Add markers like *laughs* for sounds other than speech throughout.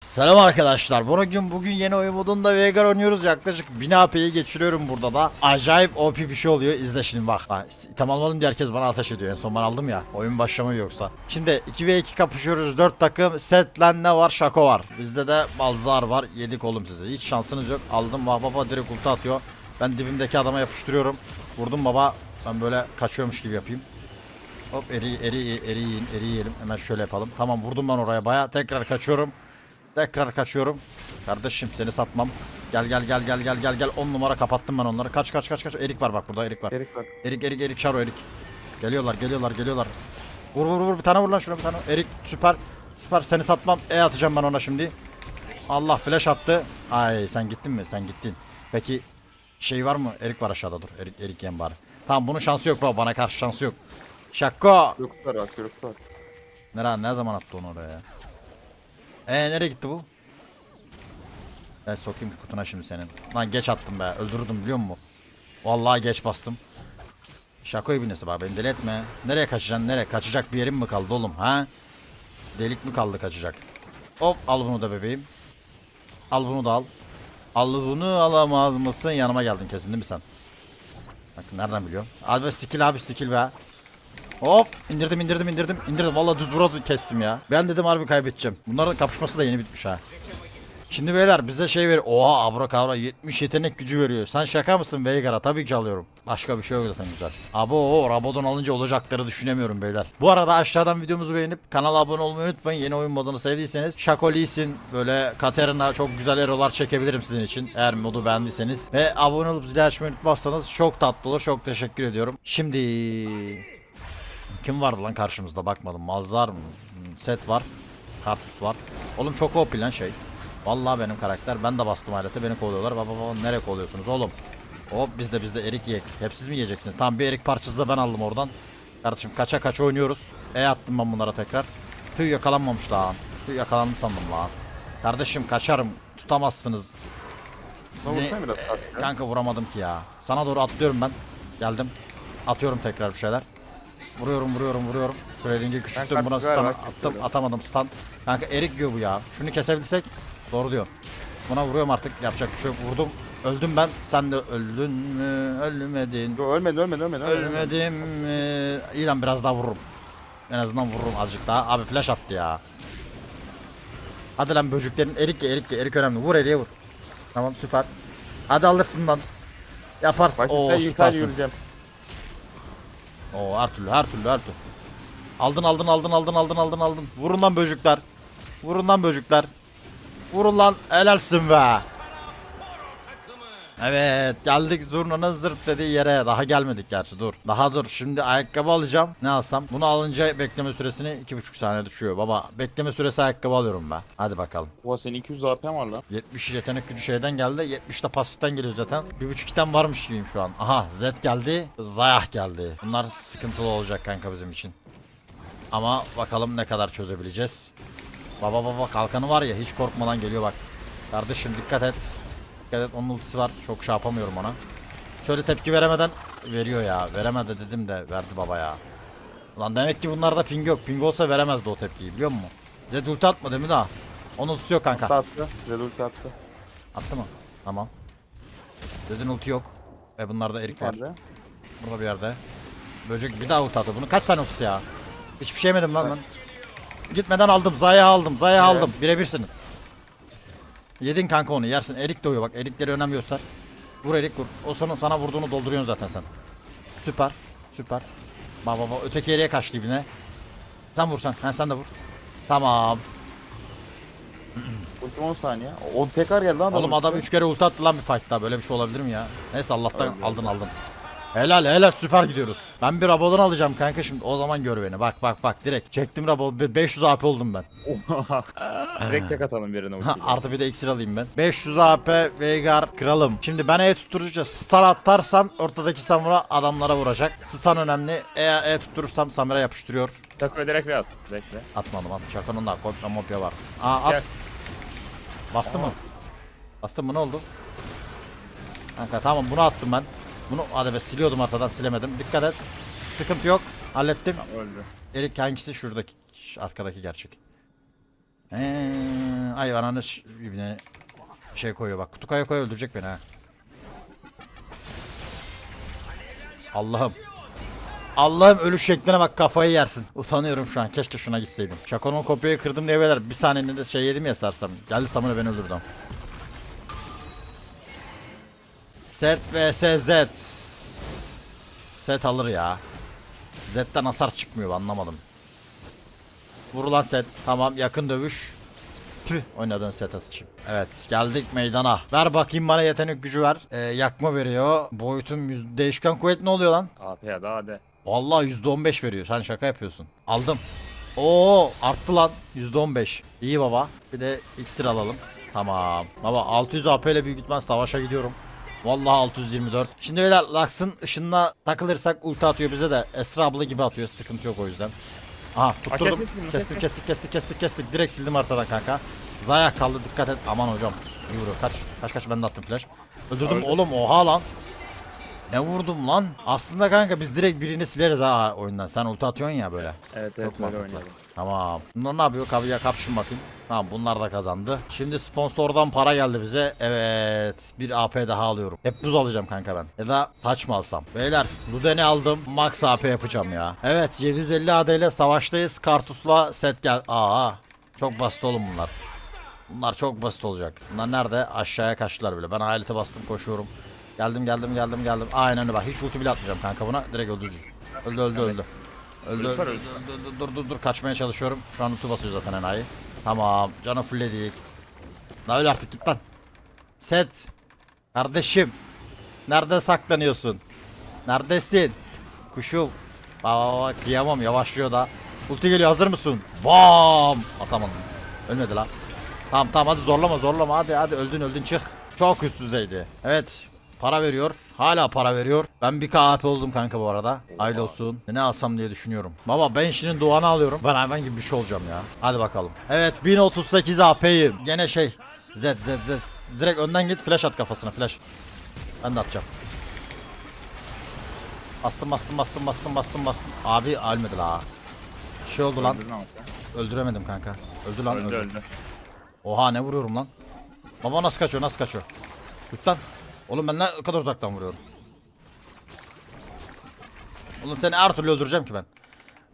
Selam arkadaşlar. Bugün bugün yeni oyun modunda Veigar oynuyoruz. Yaklaşık 1000 AP'yi geçiriyorum burada da. Acayip OP bir şey oluyor. İzle şimdi bak. item almadım diye herkes bana ateş ediyor. En son ben aldım ya. Oyun başlamıyor yoksa. Şimdi 2v2 kapışıyoruz. 4 takım. Setlen ne var? Şako var. Bizde de Balzar var. Yedik oğlum size. Hiç şansınız yok. Aldım. Vah baba direkt ulti atıyor. Ben dibimdeki adama yapıştırıyorum. Vurdum baba. Ben böyle kaçıyormuş gibi yapayım. Hop eri eri eri yiyin eri yiyelim. Hemen şöyle yapalım. Tamam vurdum ben oraya baya. Tekrar kaçıyorum. Tekrar kaçıyorum. Kardeşim seni satmam. Gel gel gel gel gel gel gel. 10 numara kapattım ben onları. Kaç kaç kaç kaç. Erik var bak burada Erik var. Erik bak. Erik Erik Erik Çaro Erik. Geliyorlar geliyorlar geliyorlar. Vur vur vur bir tane vur lan şuna bir tane. Erik süper. Süper seni satmam. E atacağım ben ona şimdi. Allah flash attı. Ay sen gittin mi? Sen gittin. Peki şey var mı? Erik var aşağıda dur. Erik Erik yem bari. Tamam bunun şansı yok baba. Bana karşı şansı yok. Şako. Yoklar bak yoklar. Nere ne zaman attı onu oraya? Ee nereye gitti bu? Ben sokayım kutuna şimdi senin. Lan geç attım be. Öldürdüm biliyor musun? Vallahi geç bastım. Şaka ibnesi bak beni deli etme. Nereye kaçacaksın? Nereye? Kaçacak bir yerim mi kaldı oğlum? Ha? Delik mi kaldı kaçacak? Hop al bunu da bebeğim. Al bunu da al. Al bunu alamaz mısın? Yanıma geldin kesin değil mi sen? Bak nereden biliyorum? Abi skill abi skill be. Hop indirdim indirdim indirdim indirdim valla düz vura kestim ya. Ben dedim harbi kaybedeceğim. Bunların kapışması da yeni bitmiş ha. Şimdi beyler bize şey ver. Oha abrakavra 70 yetenek gücü veriyor. Sen şaka mısın Veigar'a? Tabii ki alıyorum. Başka bir şey yok zaten güzel. Abo o Rabodon alınca olacakları düşünemiyorum beyler. Bu arada aşağıdan videomuzu beğenip kanala abone olmayı unutmayın. Yeni oyun modunu sevdiyseniz Shaco Lee Sin böyle Katerina çok güzel erolar çekebilirim sizin için. Eğer modu beğendiyseniz. Ve abone olup zili açmayı unutmazsanız çok tatlı olur. Çok teşekkür ediyorum. Şimdi kim vardı lan karşımızda bakmadım. Malzar mı? Hmm, Set var. Kartus var. Oğlum çok OP lan şey. Vallahi benim karakter. Ben de bastım alete. Beni kovalıyorlar. Baba baba nereye kovalıyorsunuz oğlum? Hop biz de biz de erik yiyek. Hep siz mi yiyeceksiniz? Tamam bir erik parçası da ben aldım oradan. Kardeşim kaça kaça oynuyoruz. E attım ben bunlara tekrar. Tüy yakalanmamış lan. Tüy yakalandı sandım lan. Kardeşim kaçarım. Tutamazsınız. Vursana biraz. Kanka vuramadım ki ya. Sana doğru atlıyorum ben. Geldim. Atıyorum tekrar bir şeyler. Vuruyorum vuruyorum vuruyorum. Şöyle ringe küçülttüm buna stun attım atamadım stun. Kanka erik yiyor bu ya. Şunu kesebilsek doğru diyor. Buna vuruyorum artık yapacak bir şey yok. Vurdum. Öldüm ben. Sen de öldün mü? Ölmedin. Yo, ölmedi ölmedi ölmedi. ölmedi. Ölmedim mi? İyi lan biraz daha vururum. En azından vururum azıcık daha. Abi flash attı ya. Hadi lan böceklerin erik ye erik ye erik önemli. Vur eriye vur. Tamam süper. Hadi alırsın lan. Yaparsın. Oo yukarı süpersin. yürüyeceğim. Oo her türlü her türlü her türlü. Aldın aldın aldın aldın aldın aldın aldın. Vurun lan böcükler. Vurun lan böcükler. Vurun lan helalsin be. Evet geldik zurnanın zırt dediği yere. Daha gelmedik gerçi dur. Daha dur şimdi ayakkabı alacağım. Ne alsam? Bunu alınca bekleme süresini 2,5 saniye düşüyor. Baba bekleme süresi ayakkabı alıyorum ben. Hadi bakalım. Oha senin 200 AP var lan. 70 yetenek gücü şeyden geldi. 70 de pasiften geliyor zaten. Bir buçuk item varmış gibiyim şu an. Aha Z geldi. Zayah geldi. Bunlar sıkıntılı olacak kanka bizim için. Ama bakalım ne kadar çözebileceğiz. Baba baba kalkanı var ya hiç korkmadan geliyor bak. Kardeşim dikkat et. Dikkat et onun ultisi var. Çok şey yapamıyorum ona. Şöyle tepki veremeden veriyor ya. Veremedi dedim de verdi baba ya. Lan demek ki bunlarda ping yok. Ping olsa veremezdi o tepkiyi biliyor musun? Zed ulti atma değil mi daha? Onun ultisi yok kanka. Attı. Red ulti attı. Attı mı? Tamam. Dedin ulti yok. E bunlarda erik var. Nerede? Burada bir yerde. Böcek bir daha ulti attı. Bunun kaç tane ultisi ya? Hiçbir şey yemedim lan ben. Gitmeden aldım. Zaya aldım. Zaya Evet. aldım. Birebirsiniz. Yedin kanka onu yersin. Erik doyuyor bak. Erikleri önem göster. Vur erik vur. O sana, sana vurduğunu dolduruyorsun zaten sen. Süper. Süper. Bak bak. Öteki yere kaçtı ibine. Sen vur sen. Ha, sen de vur. Tamam. Ultim 10 saniye. O tekrar geldi lan. Oğlum adam 3 kere ulti attı lan bir fight'ta. Böyle bir şey olabilir mi ya? Neyse Allah'tan aldın aldın. Helal helal süper gidiyoruz. Ben bir Rabodon alacağım kanka şimdi. O zaman gör beni. Bak bak bak direkt. Çektim Rabodon. 500 AP oldum ben. Direkt tek atalım birine ultiyle. Artı bir de iksir alayım ben. 500 AP Veigar kralım. Şimdi ben E tutturucu stun atarsam ortadaki Samura adamlara vuracak. Stun önemli. Eğer E tutturursam Samura yapıştırıyor. Çako'ya direkt ve at. Bekle. Atmadım at. Şakanın da kopya mopya var. Aa at. Gel. Bastı mı? Bastı mı ne oldu? Kanka tamam bunu attım ben. Bunu hadi be siliyordum arkadan silemedim. Dikkat et. Sıkıntı yok. Hallettim. Öldü. Erik hangisi şuradaki şu arkadaki gerçek. Ee, Ay ananı ibne şey koyuyor bak. Kutu kaya koy öldürecek beni ha. Allah'ım. Allah'ım ölü şekline bak kafayı yersin. Utanıyorum şu an. Keşke şuna gitseydim. Şakonun kopyayı kırdım diye beyler bir saniyede şey yedim ya sarsam. Geldi Samur'a beni öldürdü. Set vs Z. Set alır ya. Z'den hasar çıkmıyor anlamadım. Vurulan set. Tamam yakın dövüş. Tüh oynadığın sete sıçayım. Evet geldik meydana. Ver bakayım bana yetenek gücü ver. Ee, yakma veriyor. Boyutun yüz... değişken kuvvet ne oluyor lan? AP ya da AD. Vallahi %15 veriyor. Sen şaka yapıyorsun. Aldım. Oo arttı lan. %15. İyi baba. Bir de iksir alalım. Tamam. Baba 600 AP ile büyük ihtimal savaşa gidiyorum. Vallahi 624. Şimdi beyler Lux'ın ışınına takılırsak ulti atıyor bize de. Esra abla gibi atıyor. Sıkıntı yok o yüzden. Aha tutturdum. kestik bunu, Kestik kes, kestik kestik kestik kestik. Direkt sildim haritadan kanka. Zaya kaldı dikkat et. Aman hocam. İyi vuruyor. Kaç. Kaç kaç ben de attım flash. Öldürdüm Öldü. oğlum oha lan. Ne vurdum lan? Aslında kanka biz direkt birini sileriz ha oyundan. Sen ulti atıyorsun ya böyle. Evet Çok evet böyle mantıklı. oynayalım. Tamam. Bunlar ne yapıyor? Kapıya kapışın bakayım. Tamam bunlar da kazandı. Şimdi sponsordan para geldi bize. Evet. Bir AP daha alıyorum. Hep buz alacağım kanka ben. Ya da taç mı alsam? Beyler Ruden'i aldım. Max AP yapacağım ya. Evet 750 AD ile savaştayız. Kartus'la set gel. Aa. Çok basit oğlum bunlar. Bunlar çok basit olacak. Bunlar nerede? Aşağıya kaçtılar bile. Ben hayalete bastım koşuyorum. Geldim geldim geldim geldim. Aynen öyle bak. Hiç ulti bile atmayacağım kanka buna. Direkt öldürücü. Öldü öldü öldü. Öldü öldü. ölüsü var. Dur, dur dur kaçmaya çalışıyorum. Şu an ulti basıyor zaten enayi. Tamam. Canı fullledik. La öyle artık git lan. Set. Kardeşim. Nerede saklanıyorsun? Neredesin? Kuşum. Bak bak kıyamam yavaşlıyor da. Ulti geliyor hazır mısın? Bam! Atamadım. Ölmedi lan. Tamam tamam hadi zorlama zorlama hadi hadi öldün öldün çık. Çok üst düzeydi. Evet. Para veriyor. Hala para veriyor. Ben bir KAP oldum kanka bu arada. Hayırlı olsun. Ne alsam diye düşünüyorum. Baba ben şimdi Doğan'ı alıyorum. Ben hayvan gibi bir şey olacağım ya. Hadi bakalım. Evet 1038 AP'yim. Gene şey. Z Z Z. Direkt önden git flash at kafasına flash. Ben de atacağım. Bastım bastım bastım bastım bastım bastım. Abi ölmedi la. Şey oldu lan. Öldüremedim kanka. Öldü lan Öldü öldü. öldü. Oha ne vuruyorum lan. Baba nasıl kaçıyor nasıl kaçıyor. Tut lan. Oğlum ben ne kadar uzaktan vuruyorum. Oğlum seni her türlü öldüreceğim ki ben.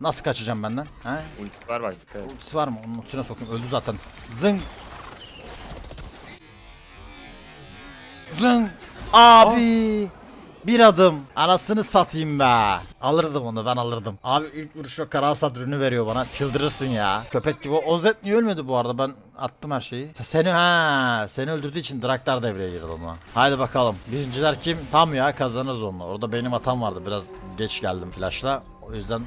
Nasıl kaçacağım benden? He? Ultisi var bak dikkat et. Ultisi var mı? Onun ultisine sokayım. Öldü zaten. Zıng. Zıng. Abi. Bir adım. Anasını satayım be. Alırdım onu ben alırdım. Abi ilk vuruş o kara hasat ürünü veriyor bana. Çıldırırsın ya. Köpek gibi. O Zed niye ölmedi bu arada? Ben attım her şeyi. Seni ha, seni öldürdüğü için Draktar devreye girdi ona. Haydi bakalım. Birinciler kim? Tam ya kazanırız onunla. Orada benim hatam vardı. Biraz geç geldim flashla. O yüzden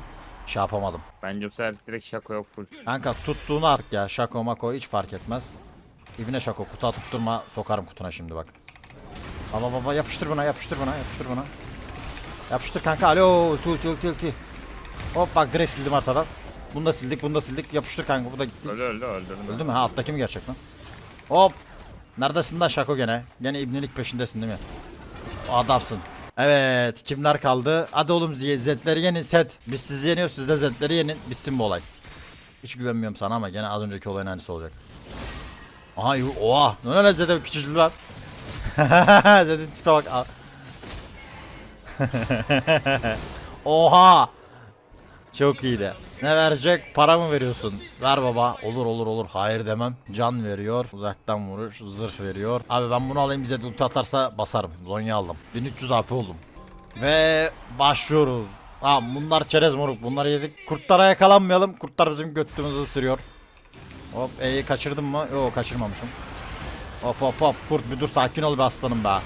şey yapamadım. Bence bu sefer direkt Shaco'ya full. Kanka tuttuğunu ark ya. Şako mako hiç fark etmez. İbne şako kutu atıp durma sokarım kutuna şimdi bak. Baba baba yapıştır buna yapıştır buna yapıştır buna. Yapıştır kanka alo ulti ulti ulti ulti. Hop bak direkt sildim arkadan. Bunu da sildik bunu da sildik yapıştır kanka bu da gitti. Öldü öldü öldürdüm. Öldü mü? Ha alttaki mi gerçekten? Hop. Neredesin lan şako gene? Gene ibnelik peşindesin değil mi? Adamsın. Evet kimler kaldı? Hadi oğlum Z- Z'leri yenin set. Biz sizi yeniyoruz siz de Z'leri yenin. Bitsin bu olay. Hiç güvenmiyorum sana ama gene az önceki olayın aynısı olacak. Aha oha. Ne öyle Z'de küçücük *laughs* Z'nin tipe bak. *laughs* Oha. Çok iyiydi. Ne verecek? Para mı veriyorsun? Ver baba. Olur olur olur. Hayır demem. Can veriyor. Uzaktan vuruş. Zırh veriyor. Abi ben bunu alayım bize ulti atarsa basarım. Zonya aldım. 1300 AP oldum. Ve başlıyoruz. Tamam bunlar çerez moruk. Bunları yedik. Kurtlara yakalanmayalım. Kurtlar bizim göttüğümüzü ısırıyor. Hop E'yi kaçırdım mı? Yok kaçırmamışım. Hop hop hop. Kurt bir dur sakin ol be aslanım be.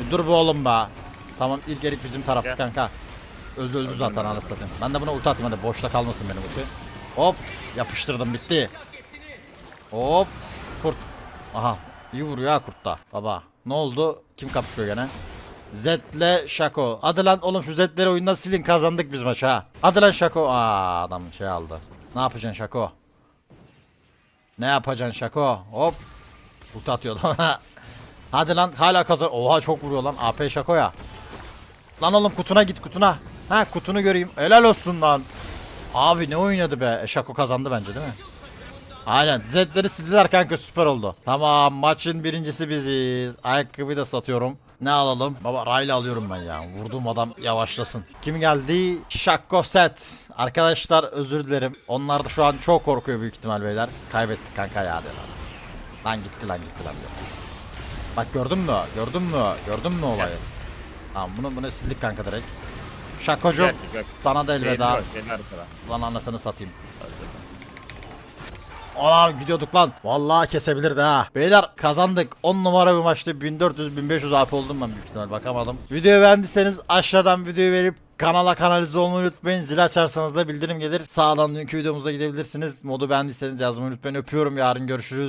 Bir dur be oğlum be. Tamam ilk erik bizim tarafta Gel. kanka. Öldü öldü zaten anasını satayım. Ben de buna ulti atayım hadi boşta kalmasın benim ulti. Hop yapıştırdım bitti. Hop kurt. Aha iyi vuruyor ha kurt da. Baba ne oldu? Kim kapışıyor gene? Zed'le Şako. Hadi lan oğlum şu Zed'leri oyundan silin kazandık biz maçı ha. Hadi lan Şako. Aa adam şey aldı. Ne yapacaksın Şako? Ne yapacaksın Şako? Hop. Ulti atıyor adam. *laughs* Hadi lan hala kazan. Oha çok vuruyor lan. AP Şako ya. Lan oğlum kutuna git kutuna. Ha kutunu göreyim. Helal olsun lan. Abi ne oynadı be. E, Şako kazandı bence değil mi? Aynen. Zedleri sildiler kanka süper oldu. Tamam maçın birincisi biziz. Ayakkabıyı da satıyorum. Ne alalım? Baba Rayla alıyorum ben ya. Vurduğum adam yavaşlasın. Kim geldi? Şakko set. Arkadaşlar özür dilerim. Onlar da şu an çok korkuyor büyük ihtimal beyler. Kaybettik kanka ya diyorlar. Lan gitti lan gitti lan. Bak gördün mü? Gördün mü? Gördün mü olayı? Tamam bunu bunu sildik kanka direkt. Güzel. sana da elveda. Lan anasını satayım. Ulan gidiyorduk lan. Vallahi kesebilirdi ha. Beyler kazandık. 10 numara bir maçtı. 1400-1500 AP oldum ben büyük ihtimal bakamadım. Videoyu beğendiyseniz aşağıdan videoyu verip kanala kanalize olmayı unutmayın. Zil açarsanız da bildirim gelir. Sağdan dünkü videomuza gidebilirsiniz. Modu beğendiyseniz yazmayı unutmayın. Öpüyorum yarın görüşürüz.